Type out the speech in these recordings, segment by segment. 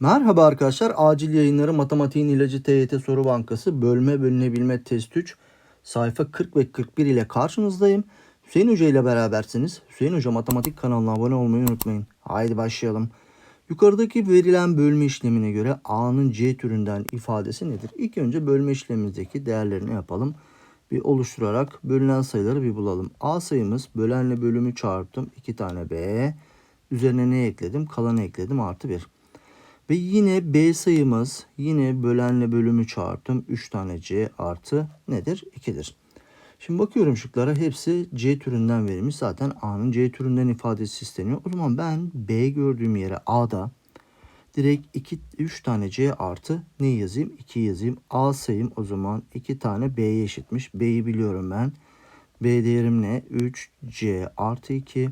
Merhaba arkadaşlar. Acil yayınları Matematiğin İlacı TYT Soru Bankası bölme bölünebilme test 3 sayfa 40 ve 41 ile karşınızdayım. Hüseyin Hoca ile berabersiniz. Hüseyin Hoca Matematik kanalına abone olmayı unutmayın. Haydi başlayalım. Yukarıdaki verilen bölme işlemine göre A'nın C türünden ifadesi nedir? İlk önce bölme işlemimizdeki değerlerini yapalım. Bir oluşturarak bölünen sayıları bir bulalım. A sayımız bölenle bölümü çarptım. 2 tane B. Üzerine ne ekledim? Kalanı ekledim artı 1. Ve yine B sayımız yine bölenle bölümü çarptım. 3 tane C artı nedir? 2'dir. Şimdi bakıyorum şıklara hepsi C türünden verilmiş. Zaten A'nın C türünden ifadesi isteniyor. O zaman ben B gördüğüm yere A'da direkt 2 3 tane C artı ne yazayım? 2 yazayım. A sayım o zaman 2 tane B'ye eşitmiş. B'yi biliyorum ben. B değerim ne? 3 C artı 2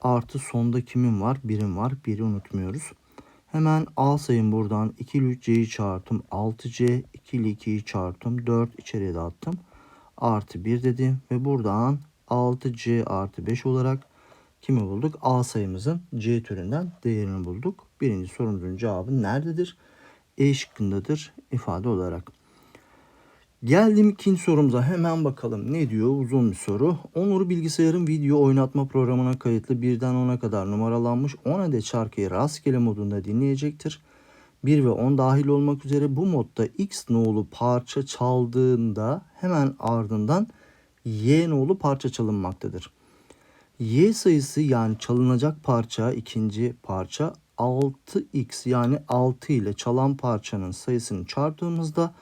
artı sonda kimin var? Birim var. Biri unutmuyoruz. Hemen A sayım buradan 2 ile 3C'yi çarptım. 6C 2 ile 2'yi çarptım. 4 içeriye dağıttım. Artı 1 dedim. Ve buradan 6C artı 5 olarak kimi bulduk? A sayımızın C türünden değerini bulduk. Birinci sorumuzun cevabı nerededir? E şıkkındadır ifade olarak. Geldim ikinci sorumuza hemen bakalım ne diyor uzun bir soru. Onur bilgisayarın video oynatma programına kayıtlı birden 10'a kadar numaralanmış 10 adet şarkıyı rastgele modunda dinleyecektir. 1 ve 10 dahil olmak üzere bu modda X nolu parça çaldığında hemen ardından Y nolu parça çalınmaktadır. Y sayısı yani çalınacak parça ikinci parça 6x yani 6 ile çalan parçanın sayısını çarptığımızda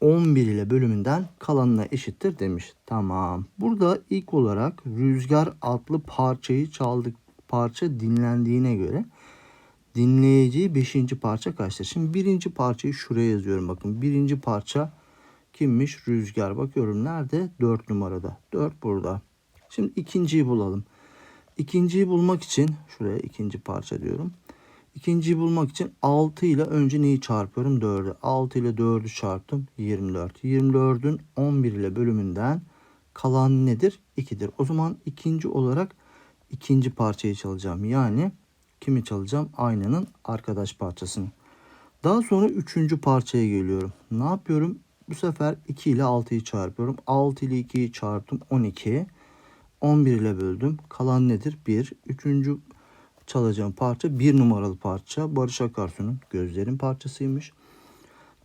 11 ile bölümünden kalanına eşittir demiş. Tamam. Burada ilk olarak rüzgar adlı parçayı çaldık. Parça dinlendiğine göre dinleyeceği 5. parça kaçtır? Şimdi birinci parçayı şuraya yazıyorum. Bakın birinci parça kimmiş? Rüzgar. Bakıyorum nerede? 4 numarada. 4 burada. Şimdi ikinciyi bulalım. İkinciyi bulmak için şuraya ikinci parça diyorum. İkinciyi bulmak için 6 ile önce neyi çarpıyorum? 4'ü. 6 ile 4'ü çarptım. 24. 24'ün 11 ile bölümünden kalan nedir? 2'dir. O zaman ikinci olarak ikinci parçayı çalacağım. Yani kimi çalacağım? Aynanın arkadaş parçasını. Daha sonra üçüncü parçaya geliyorum. Ne yapıyorum? Bu sefer 2 ile 6'yı çarpıyorum. 6 ile 2'yi çarptım. 12. 11 ile böldüm. Kalan nedir? 1. Üçüncü çalacağım parça bir numaralı parça. Barış Akarsu'nun gözlerin parçasıymış.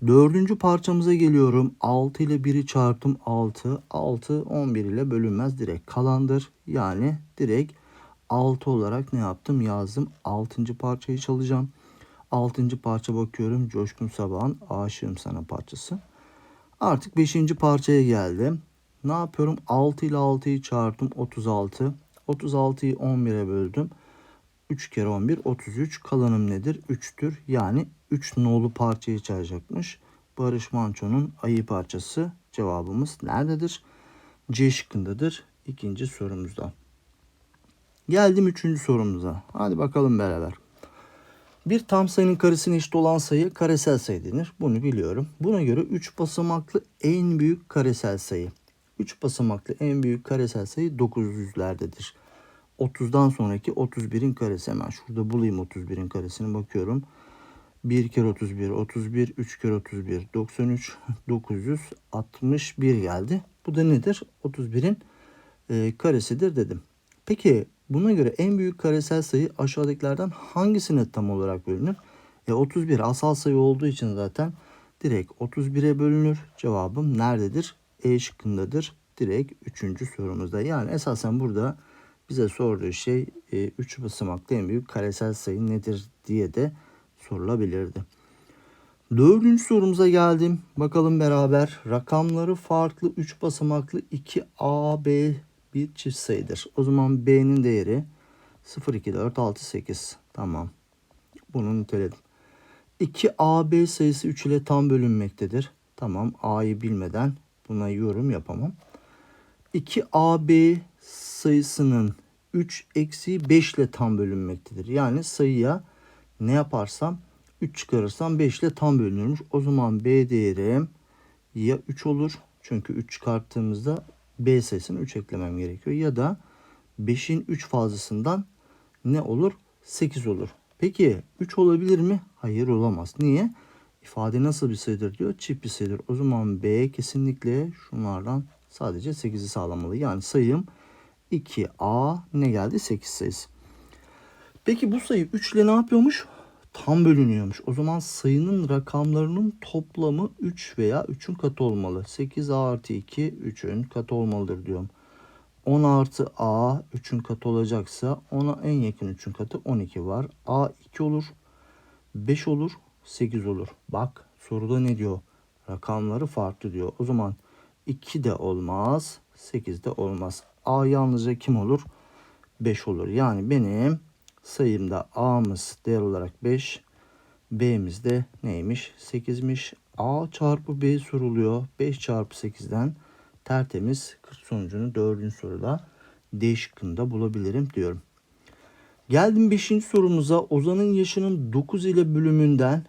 Dördüncü parçamıza geliyorum. 6 ile 1'i çarptım 6. 6 11 ile bölünmez direkt kalandır. Yani direkt 6 olarak ne yaptım yazdım. 6. parçayı çalacağım. 6. parça bakıyorum. Coşkun Sabah'ın Aşığım Sana parçası. Artık 5. parçaya geldim. Ne yapıyorum? 6 ile 6'yı çarptım 36. 36'yı 11'e böldüm. 3 kere 11 33 kalanım nedir? 3'tür. Yani 3 nolu parçayı çalacakmış. Barış Manço'nun ayı parçası cevabımız nerededir? C şıkkındadır. İkinci sorumuzda. Geldim üçüncü sorumuza. Hadi bakalım beraber. Bir tam sayının karesine eşit olan sayı karesel sayı denir. Bunu biliyorum. Buna göre 3 basamaklı en büyük karesel sayı. 3 basamaklı en büyük karesel sayı 900'lerdedir. 30'dan sonraki 31'in karesi hemen şurada bulayım 31'in karesini bakıyorum. 1 kere 31 31 3 kere 31 93 961 geldi. Bu da nedir? 31'in e, karesidir dedim. Peki buna göre en büyük karesel sayı aşağıdakilerden hangisine tam olarak bölünür? E 31 asal sayı olduğu için zaten direkt 31'e bölünür. Cevabım nerededir? E şıkkındadır. Direkt 3. sorumuzda. Yani esasen burada bize sorduğu şey 3 e, basamaklı en büyük karesel sayı nedir diye de sorulabilirdi. Dördüncü sorumuza geldim. Bakalım beraber. Rakamları farklı 3 basamaklı 2 A, B bir çift sayıdır. O zaman B'nin değeri 0, 2, 4, 6, 8. Tamam. Bunu niteledim. 2 A, B sayısı 3 ile tam bölünmektedir. Tamam. A'yı bilmeden buna yorum yapamam. 2 AB sayısının 3 eksi 5 ile tam bölünmektedir. Yani sayıya ne yaparsam 3 çıkarırsam 5 ile tam bölünürmüş. O zaman B değerim ya 3 olur. Çünkü 3 çıkarttığımızda B sayısını 3 eklemem gerekiyor. Ya da 5'in 3 fazlasından ne olur? 8 olur. Peki 3 olabilir mi? Hayır olamaz. Niye? İfade nasıl bir sayıdır diyor. Çift bir sayıdır. O zaman B kesinlikle şunlardan sadece 8'i sağlamalı. Yani sayım 2A ne geldi? 8 sayısı. Peki bu sayı 3 ile ne yapıyormuş? Tam bölünüyormuş. O zaman sayının rakamlarının toplamı 3 veya 3'ün katı olmalı. 8A artı 2 3'ün katı olmalıdır diyorum. 10 artı A 3'ün katı olacaksa ona en yakın 3'ün katı 12 var. A 2 olur. 5 olur. 8 olur. Bak soruda ne diyor? Rakamları farklı diyor. O zaman 2 de olmaz. 8 de olmaz. A yalnızca kim olur? 5 olur. Yani benim sayımda A'mız değer olarak 5. B'miz de neymiş? 8'miş. A çarpı B soruluyor. 5 çarpı 8'den tertemiz 40 sonucunu 4. soruda D şıkkında bulabilirim diyorum. Geldim 5. sorumuza. Ozan'ın yaşının 9 ile bölümünden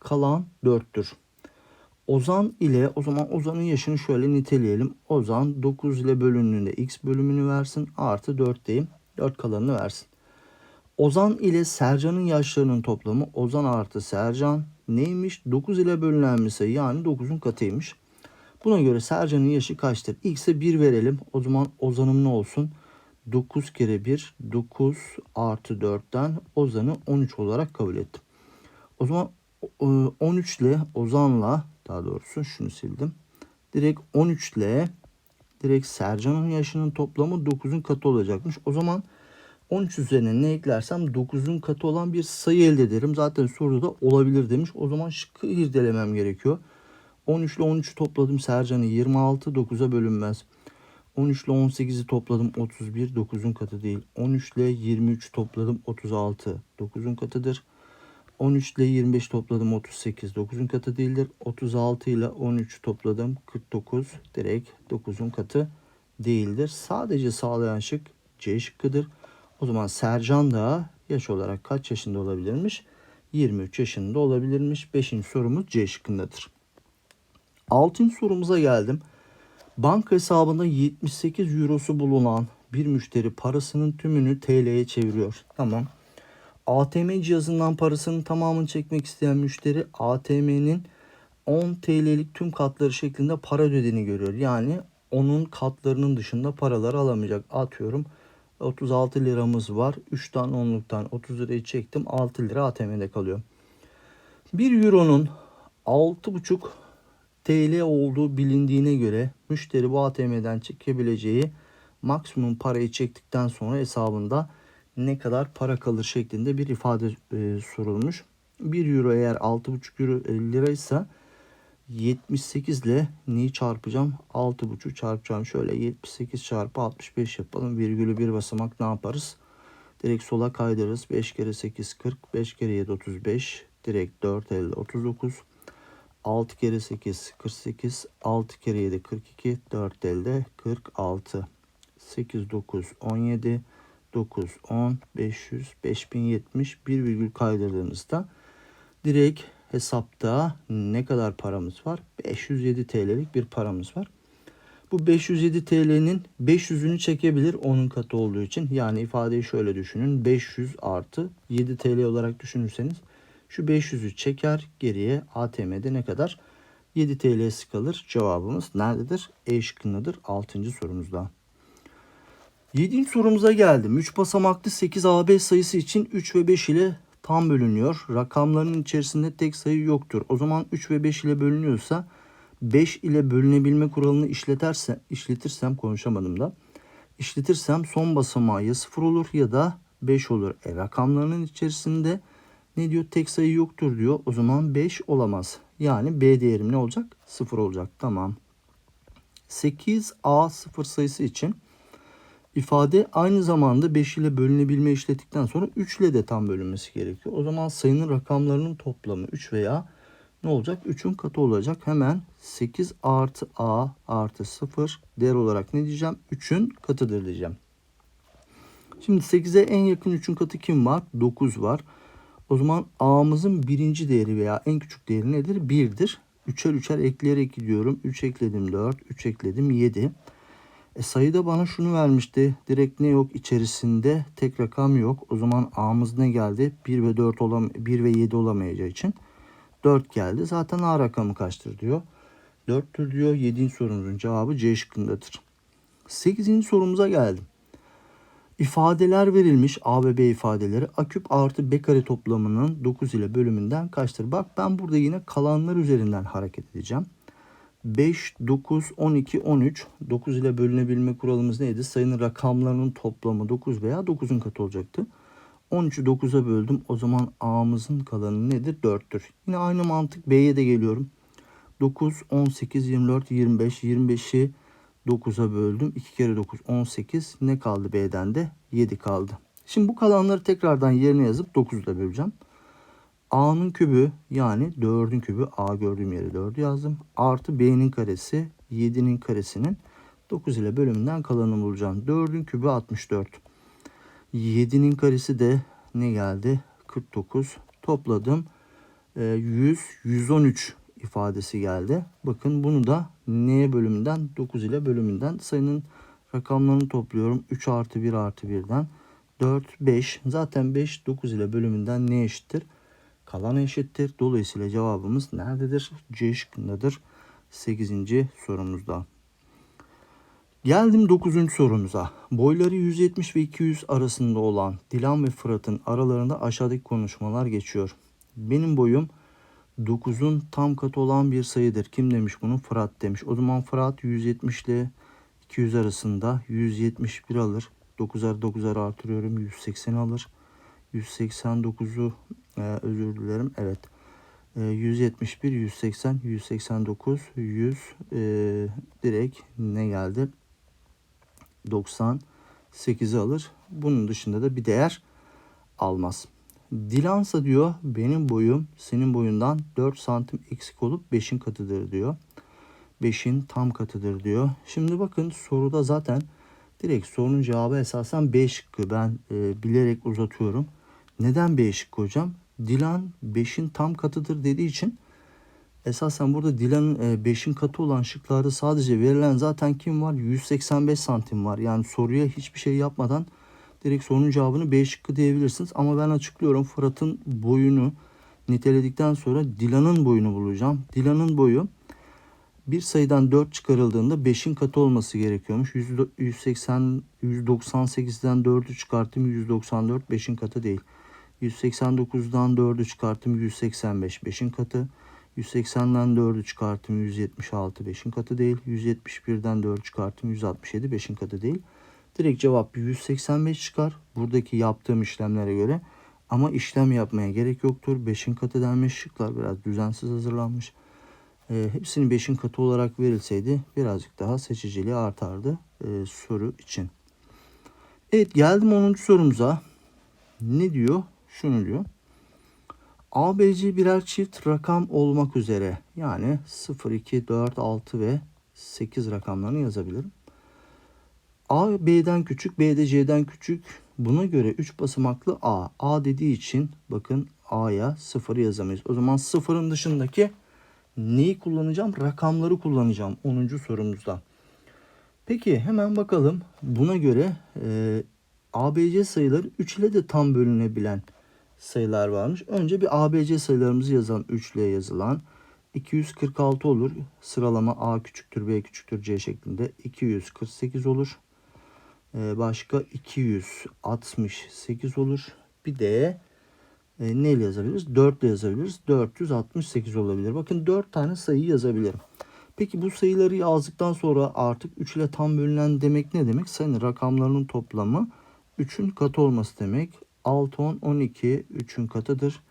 kalan 4'tür. Ozan ile o zaman Ozan'ın yaşını şöyle niteleyelim. Ozan 9 ile bölündüğünde x bölümünü versin. Artı 4 diyeyim. 4 kalanını versin. Ozan ile Sercan'ın yaşlarının toplamı Ozan artı Sercan neymiş? 9 ile bölünen bir sayı yani 9'un katıymış. Buna göre Sercan'ın yaşı kaçtır? X'e 1 verelim. O zaman Ozan'ım ne olsun? 9 kere 1 9 artı 4'ten Ozan'ı 13 olarak kabul ettim. O zaman 13 ile Ozan'la daha doğrusu şunu sildim. Direkt 13 ile direkt Sercan'ın yaşının toplamı 9'un katı olacakmış. O zaman 13 üzerine ne eklersem 9'un katı olan bir sayı elde ederim. Zaten soruda olabilir demiş. O zaman şıkkı irdelemem gerekiyor. 13 ile 13'ü topladım Sercan'ı 26 9'a bölünmez. 13 ile 18'i topladım 31 9'un katı değil. 13 ile 23 topladım 36 9'un katıdır. 13 ile 25 topladım 38 9'un katı değildir. 36 ile 13 topladım 49 direkt 9'un katı değildir. Sadece sağlayan şık C şıkkıdır. O zaman Sercan da yaş olarak kaç yaşında olabilirmiş? 23 yaşında olabilirmiş. 5. sorumuz C şıkkındadır. 6. sorumuza geldim. Banka hesabında 78 eurosu bulunan bir müşteri parasının tümünü TL'ye çeviriyor. Tamam. ATM cihazından parasının tamamını çekmek isteyen müşteri ATM'nin 10 TL'lik tüm katları şeklinde para ödediğini görüyor. Yani onun katlarının dışında paraları alamayacak. Atıyorum 36 liramız var. 3 tane onluktan 30 lirayı çektim. 6 lira ATM'de kalıyor. 1 euronun 6,5 TL olduğu bilindiğine göre müşteri bu ATM'den çekebileceği maksimum parayı çektikten sonra hesabında ne kadar para kalır şeklinde bir ifade e, sorulmuş. 1 euro eğer 6,5 euro e, liraysa 78 ile neyi çarpacağım? 6,5 çarpacağım. Şöyle 78 çarpı 65 yapalım. Virgülü bir basamak ne yaparız? Direkt sola kaydırırız. 5 kere 8 40. 5 kere 7 35. Direkt 4 elde 39. 6 kere 8 48. 6 kere 7 42. 4 elde 46. 8 9 17. 9 10 500 5070 bir virgül kaydırdığımızda direkt hesapta ne kadar paramız var? 507 TL'lik bir paramız var. Bu 507 TL'nin 500'ünü çekebilir onun katı olduğu için. Yani ifadeyi şöyle düşünün. 500 artı 7 TL olarak düşünürseniz şu 500'ü çeker geriye ATM'de ne kadar? 7 TL'si kalır. Cevabımız nerededir? E şıkkındadır 6. sorumuzda. 7. sorumuza geldim. 3 basamaklı 8 AB sayısı için 3 ve 5 ile tam bölünüyor. Rakamların içerisinde tek sayı yoktur. O zaman 3 ve 5 ile bölünüyorsa 5 ile bölünebilme kuralını işleterse, işletirsem konuşamadım da. İşletirsem son basamağı ya 0 olur ya da 5 olur. E, rakamlarının içerisinde ne diyor? Tek sayı yoktur diyor. O zaman 5 olamaz. Yani B değerim ne olacak? 0 olacak. Tamam. 8A 0 sayısı için ifade aynı zamanda 5 ile bölünebilme işlettikten sonra 3 ile de tam bölünmesi gerekiyor. O zaman sayının rakamlarının toplamı 3 veya ne olacak? 3'ün katı olacak. Hemen 8 artı A artı 0 değer olarak ne diyeceğim? 3'ün katıdır diyeceğim. Şimdi 8'e en yakın 3'ün katı kim var? 9 var. O zaman A'mızın birinci değeri veya en küçük değeri nedir? 1'dir. 3'er 3'er ekleyerek gidiyorum. 3 ekledim 4, 3 ekledim 7. E, sayıda bana şunu vermişti. Direkt ne yok içerisinde tek rakam yok. O zaman A'mız ne geldi? 1 ve 4 olam 1 ve 7 olamayacağı için 4 geldi. Zaten A rakamı kaçtır diyor. 4'tür diyor. 7. sorumuzun cevabı C şıkkındadır. 8. sorumuza geldim. İfadeler verilmiş A ve B ifadeleri A küp artı B kare toplamının 9 ile bölümünden kaçtır? Bak ben burada yine kalanlar üzerinden hareket edeceğim. 5, 9, 12, 13. 9 ile bölünebilme kuralımız neydi? Sayının rakamlarının toplamı 9 veya 9'un katı olacaktı. 13'ü 9'a böldüm. O zaman A'mızın kalanı nedir? 4'tür. Yine aynı mantık B'ye de geliyorum. 9, 18, 24, 25. 25'i 9'a böldüm. 2 kere 9, 18. Ne kaldı B'den de? 7 kaldı. Şimdi bu kalanları tekrardan yerine yazıp 9 ile böleceğim. A'nın kübü yani 4'ün kübü A gördüğüm yere 4 yazdım. Artı B'nin karesi 7'nin karesinin 9 ile bölümünden kalanını bulacağım. 4'ün kübü 64. 7'nin karesi de ne geldi? 49. Topladım. Ee, 100, 113 ifadesi geldi. Bakın bunu da N bölümünden 9 ile bölümünden sayının rakamlarını topluyorum. 3 artı 1 artı 1'den 4, 5. Zaten 5 9 ile bölümünden ne eşittir? Kalan eşittir. Dolayısıyla cevabımız nerededir? C şıkkındadır. 8. sorumuzda. Geldim 9. sorumuza. Boyları 170 ve 200 arasında olan Dilan ve Fırat'ın aralarında aşağıdaki konuşmalar geçiyor. Benim boyum 9'un tam katı olan bir sayıdır. Kim demiş bunu? Fırat demiş. O zaman Fırat 170 ile 200 arasında 171 alır. 9'ar 9'ar artırıyorum. 180 alır. 189'u e, özür dilerim. Evet. E, 171, 180, 189, 100 e, direkt ne geldi? 98'i alır. Bunun dışında da bir değer almaz. Dilansa diyor benim boyum senin boyundan 4 santim eksik olup 5'in katıdır diyor. 5'in tam katıdır diyor. Şimdi bakın soruda zaten direkt sorunun cevabı esasen B şıkkı. Ben e, bilerek uzatıyorum. Neden B şıkkı hocam? Dilan 5'in tam katıdır dediği için esasen burada Dilan'ın 5'in katı olan şıklarda sadece verilen zaten kim var? 185 santim var. Yani soruya hiçbir şey yapmadan direkt sorunun cevabını B şıkkı diyebilirsiniz. Ama ben açıklıyorum Fırat'ın boyunu niteledikten sonra Dilan'ın boyunu bulacağım. Dilan'ın boyu bir sayıdan 4 çıkarıldığında 5'in katı olması gerekiyormuş. 180 198'den 4'ü çıkarttım 194 5'in katı değil. 189'dan 4'ü çıkarttım 185 5'in katı. 180'den 4'ü çıkarttım 176 5'in katı değil. 171'den 4'ü çıkarttım 167 5'in katı değil. Direkt cevap 185 çıkar. Buradaki yaptığım işlemlere göre. Ama işlem yapmaya gerek yoktur. 5'in katı denmiş şıklar biraz düzensiz hazırlanmış. E, hepsinin 5'in katı olarak verilseydi birazcık daha seçiciliği artardı e, soru için. Evet geldim 10. sorumuza. Ne diyor? Şunu diyor. ABC birer çift rakam olmak üzere yani 0, 2, 4, 6 ve 8 rakamlarını yazabilirim. A B'den küçük, B de C'den küçük. Buna göre 3 basamaklı A. A dediği için bakın A'ya 0 yazamayız. O zaman 0'ın dışındaki neyi kullanacağım? Rakamları kullanacağım 10. sorumuzda. Peki hemen bakalım. Buna göre e, ABC sayıları 3 ile de tam bölünebilen sayılar varmış. Önce bir ABC sayılarımızı yazalım. 3 ile yazılan. 246 olur. Sıralama A küçüktür B küçüktür C şeklinde. 248 olur. Ee, başka 268 olur. Bir de e, neyle yazabiliriz? 4 ile yazabiliriz. 468 olabilir. Bakın 4 tane sayı yazabilirim. Peki bu sayıları yazdıktan sonra artık 3 ile tam bölünen demek ne demek? Sayının rakamlarının toplamı 3'ün katı olması demek. 6, 10, 12 3'ün katıdır.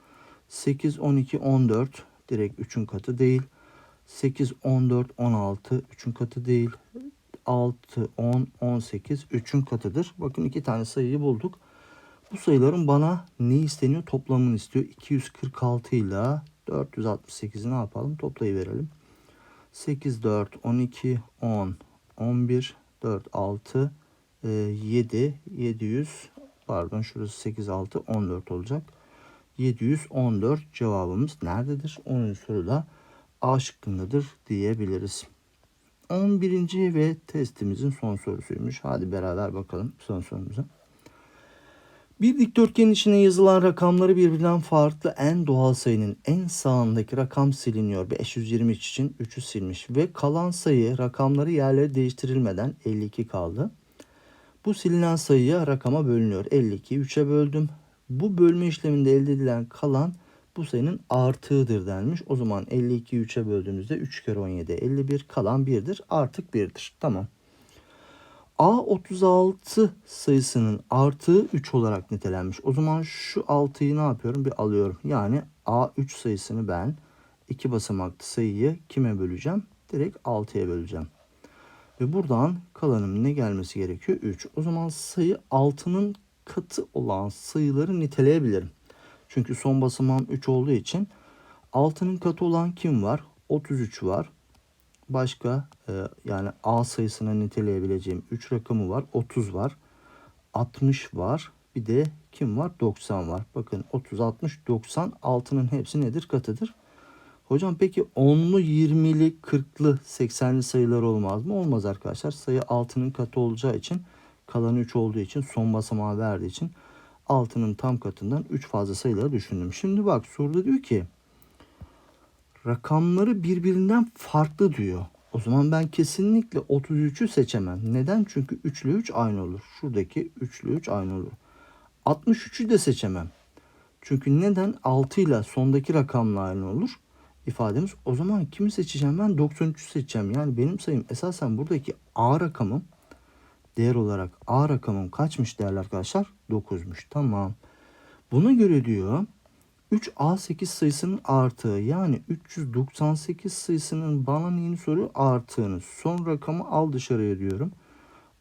8, 12, 14 direkt 3'ün katı değil. 8, 14, 16 3'ün katı değil. 6, 10, 18 3'ün katıdır. Bakın iki tane sayıyı bulduk. Bu sayıların bana ne isteniyor? Toplamını istiyor. 246 ile 468'i ne yapalım? Toplayıverelim. 8, 4, 12, 10, 11, 4, 6, 7, 700 pardon şurası 8, 6, 14 olacak. 714 cevabımız nerededir? 10. soruda A şıkkındadır diyebiliriz. 11. ve testimizin son sorusuymuş. Hadi beraber bakalım son sorumuza. Bir dikdörtgenin içine yazılan rakamları birbirinden farklı en doğal sayının en sağındaki rakam siliniyor. 523 için 3'ü silmiş ve kalan sayı rakamları yerleri değiştirilmeden 52 kaldı. Bu silinen sayıya rakama bölünüyor. 52'yi 3'e böldüm. Bu bölme işleminde elde edilen kalan bu sayının artığıdır denmiş. O zaman 52'yi 3'e böldüğümüzde 3 kere 17 51 kalan 1'dir. Artık 1'dir. Tamam. A36 sayısının artığı 3 olarak nitelenmiş. O zaman şu 6'yı ne yapıyorum? Bir alıyorum. Yani A3 sayısını ben iki basamaklı sayıyı kime böleceğim? Direkt 6'ya böleceğim. Ve buradan kalanım ne gelmesi gerekiyor? 3. O zaman sayı 6'nın katı olan sayıları niteleyebilirim. Çünkü son basamağım 3 olduğu için 6'nın katı olan kim var? 33 var. Başka e, yani A sayısına niteleyebileceğim 3 rakamı var. 30 var. 60 var. Bir de kim var? 90 var. Bakın 30, 60, 90 6'nın hepsi nedir? Katıdır. Hocam peki 10'lu, 20'li, 40'lı, 80'li sayılar olmaz mı? Olmaz arkadaşlar. Sayı 6'nın katı olacağı için kalan 3 olduğu için son basamağı verdiği için 6'nın tam katından 3 fazla sayıları düşündüm. Şimdi bak soruda diyor ki rakamları birbirinden farklı diyor. O zaman ben kesinlikle 33'ü seçemem. Neden? Çünkü 3 ile 3 aynı olur. Şuradaki 3 ile 3 aynı olur. 63'ü de seçemem. Çünkü neden? 6 ile sondaki rakamla aynı olur ifademiz. O zaman kimi seçeceğim? Ben 93'ü seçeceğim. Yani benim sayım esasen buradaki A rakamım değer olarak A rakamım kaçmış değerli arkadaşlar? 9'muş. Tamam. Buna göre diyor 3A8 sayısının artığı yani 398 sayısının bana neyini soruyor? Artığını. Son rakamı al dışarıya diyorum.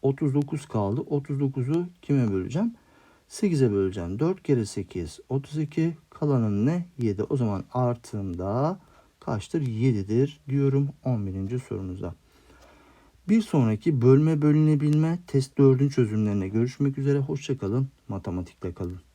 39 kaldı. 39'u kime böleceğim? 8'e böleceğim. 4 kere 8 32 kalanın ne? 7. O zaman artığım da kaçtır? 7'dir diyorum 11. sorumuza. Bir sonraki bölme bölünebilme test 4'ün çözümlerine görüşmek üzere. Hoşçakalın. Matematikte kalın.